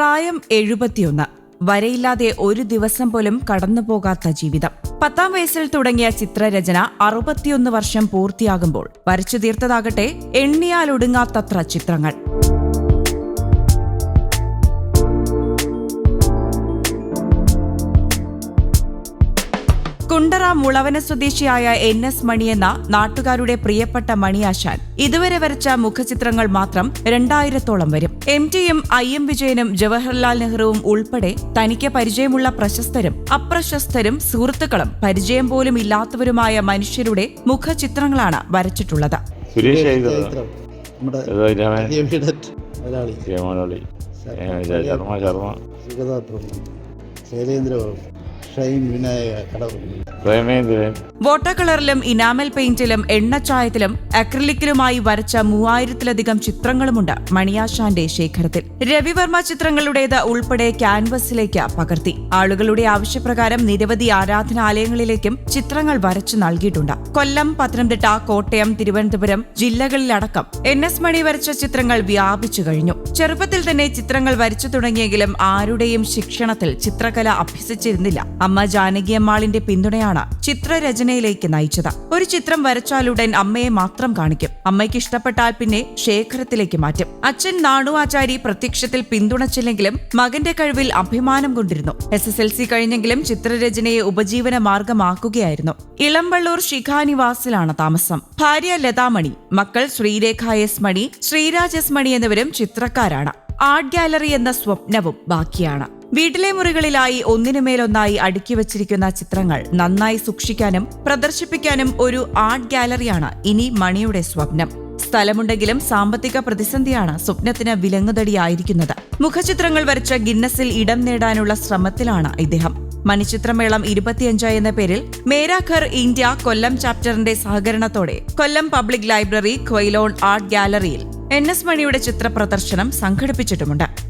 പ്രായം എഴുപത്തിയൊന്ന്. വരയില്ലാതെ ഒരു ദിവസം പോലും കടന്നുപോകാത്ത ജീവിതം. പത്താം വയസ്സിൽ തുടങ്ങിയ ചിത്രരചന അറുപത്തിയൊന്ന് വർഷം പൂർത്തിയാകുമ്പോൾ വരച്ചു തീർത്തതാകട്ടെ എണ്ണിയാലൊടുങ്ങാത്തത്ര ചിത്രങ്ങൾ. കുണ്ടറ മുളവന സ്വദേശിയായ എൻ എസ് മണി എന്ന നാട്ടുകാരുടെ പ്രിയപ്പെട്ട മണിയാശാൻ ഇതുവരെ വരച്ച മുഖചിത്രങ്ങൾ മാത്രം രണ്ടായിരത്തോളം വരും എം ടിയും ഐ എം വിജയനും ജവഹർലാൽ നെഹ്റുവും ഉൾപ്പെടെ തനിക്ക് പരിചയമുള്ള പ്രശസ്തരും അപ്രശസ്തരും സുഹൃത്തുക്കളും പരിചയം പോലും ഇല്ലാത്തവരുമായ മനുഷ്യരുടെ മുഖചിത്രങ്ങളാണ് വരച്ചിട്ടുള്ളത് ശൈലേന്ദ്രബാബു ஸ்ட்ரெயின் விநாயகர் கடவுள். വാട്ടർ കളറിലും ഇനാമൽ പെയിന്റിലും എണ്ണച്ചായത്തിലും അക്രിലിക്കിലുമായി വരച്ച മൂവായിരത്തിലധികം ചിത്രങ്ങളുമുണ്ട് മണിയാശാന്റെ ശേഖരത്തിൽ. രവിവർമ്മ ചിത്രങ്ങളുടേത് ഉൾപ്പെടെ ക്യാൻവസിലേക്ക് പകർത്തി. ആളുകളുടെ ആവശ്യപ്രകാരം നിരവധി ആരാധനാലയങ്ങളിലേക്കും ചിത്രങ്ങൾ വരച്ചു നൽകിയിട്ടുണ്ട്. കൊല്ലം പത്തനംതിട്ട കോട്ടയം തിരുവനന്തപുരം ജില്ലകളിലടക്കം എൻ എസ് മണി വരച്ച ചിത്രങ്ങൾ വ്യാപിച്ചു കഴിഞ്ഞു. ചെറുപ്പത്തിൽ തന്നെ ചിത്രങ്ങൾ വരച്ചു തുടങ്ങിയെങ്കിലും ആരുടെയും ശിക്ഷണത്തിൽ ചിത്രകല അഭ്യസിച്ചിരുന്നില്ല. അമ്മ ജാനകിയമ്മാളിന്റെ പിന്തുണയാണ് ചിത്രരചനയിലേക്ക് നയിച്ചത്. ഒരു ചിത്രം വരച്ചാലുടൻ അമ്മയെ മാത്രം കാണിക്കും. അമ്മയ്ക്ക് ഇഷ്ടപ്പെട്ടാൽ പിന്നെ ശേഖരത്തിലേക്ക് മാറ്റും. അച്ഛൻ നാണു ആചാരി പ്രത്യക്ഷത്തിൽ പിന്തുണച്ചില്ലെങ്കിലും മകന്റെ കഴിവിൽ അഭിമാനം കൊണ്ടിരുന്നു. എസ് എസ് എൽ സി കഴിഞ്ഞെങ്കിലും ചിത്രരചനയെ ഉപജീവന മാർഗമാക്കുകയായിരുന്നു. ഇളമ്പള്ളൂർ ശിഖാനിവാസിലാണ് താമസം. ഭാര്യ ലതാമണി മക്കൾ ശ്രീരേഖ എസ് മണി ശ്രീരാജ് എസ് മണി എന്നിവരും ചിത്രക്കാരാണ്. ആർട്ട് ഗാലറി എന്ന സ്വപ്നവും ബാക്കിയാണ്. വീട്ടിലെ മുറികളിലായി ഒന്നിനുമേലൊന്നായി അടുക്കി വച്ചിരിക്കുന്ന ചിത്രങ്ങൾ നന്നായി സൂക്ഷിക്കാനും പ്രദർശിപ്പിക്കാനും ഒരു ആർട്ട് ഗാലറിയാണ് ഇനി മണിയുടെ സ്വപ്നം. സ്ഥലമുണ്ടെങ്കിലും സാമ്പത്തിക പ്രതിസന്ധിയാണ് സ്വപ്നത്തിന് വിലങ്ങുതടിയായിരിക്കുന്നത്. മുഖചിത്രങ്ങൾ വരച്ച ഗിന്നസിൽ ഇടം നേടാനുള്ള ശ്രമത്തിലാണ് ഇദ്ദേഹം. മണിച്ചിത്രമേളം ഇരുപത്തിയഞ്ച് എന്ന പേരിൽ മേരാഘർ ഇന്ത്യ കൊല്ലം ചാപ്റ്ററിന്റെ സഹകരണത്തോടെ Kollam public library Quilon art ഗാലറിയിൽ എൻ എസ് മണിയുടെ ചിത്ര പ്രദർശനം സംഘടിപ്പിച്ചിട്ടുമുണ്ട്.